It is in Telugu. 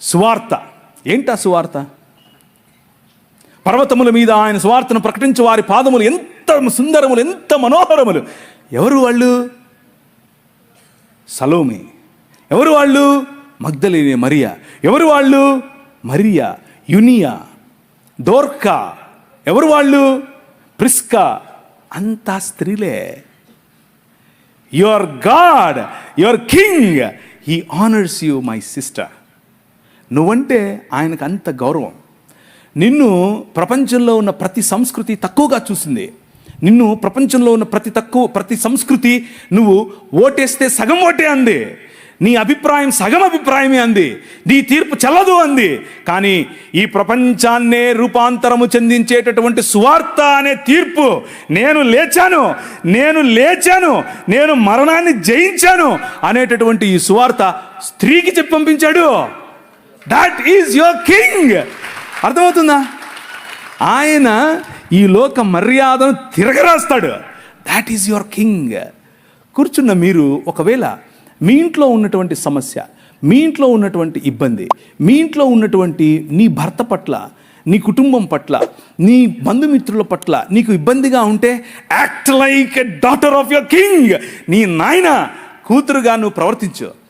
సువార్త. ఏంటా సువార్త? పర్వతముల మీద ఆయన సువార్తను ప్రకటించే వారి పాదములు ఎంత సుందరములు ఎంత మనోహరములు. ఎవరు వాళ్ళు? సలోమి. ఎవరు వాళ్ళు? మగ్ధలేని మరియా. ఎవరు వాళ్ళు? మరియా. యునియా. దోర్కా. ఎవరు వాళ్ళు? ప్రిస్కా. అంతా స్త్రీలే. Your god your king he honours you my sister. నువ్వంటే ఆయనకు అంత గౌరవం. నిన్ను ప్రపంచంలో ఉన్న ప్రతి సంస్కృతి తక్కువగా చూసింది. నిన్ను ప్రపంచంలో ఉన్న ప్రతి తక్కువ ప్రతి సంస్కృతి నువ్వు ఓటేస్తే సగం ఓటే అంది. నీ అభిప్రాయం సగం అభిప్రాయమే అంది. నీ తీర్పు చల్లదు అంది. కానీ ఈ ప్రపంచాన్నే రూపాంతరము చెందించేటటువంటి సువార్త అనే తీర్పు నేను లేచాను నేను లేచాను నేను మరణాన్ని జయించాను అనేటటువంటి ఈ సువార్త స్త్రీకి చెప్పి పంపించాడు. దాట్ ఈజ్ యువర్ కింగ్ అర్థమవుతుందా? ఆయన ఈ లోక మర్యాదను తిరగరాస్తాడు. దాట్ ఈజ్ యువర్ కింగ్ కూర్చున్న మీరు ఒకవేళ మీ ఇంట్లో ఉన్నటువంటి సమస్య మీ ఇంట్లో ఉన్నటువంటి ఇబ్బంది మీ ఇంట్లో ఉన్నటువంటి నీ భర్త పట్ల నీ కుటుంబం పట్ల నీ బంధుమిత్రుల పట్ల నీకు ఇబ్బందిగా ఉంటే act like a daughter of your king నీ నాయన కూతురుగా నువ్వు ప్రవర్తించు.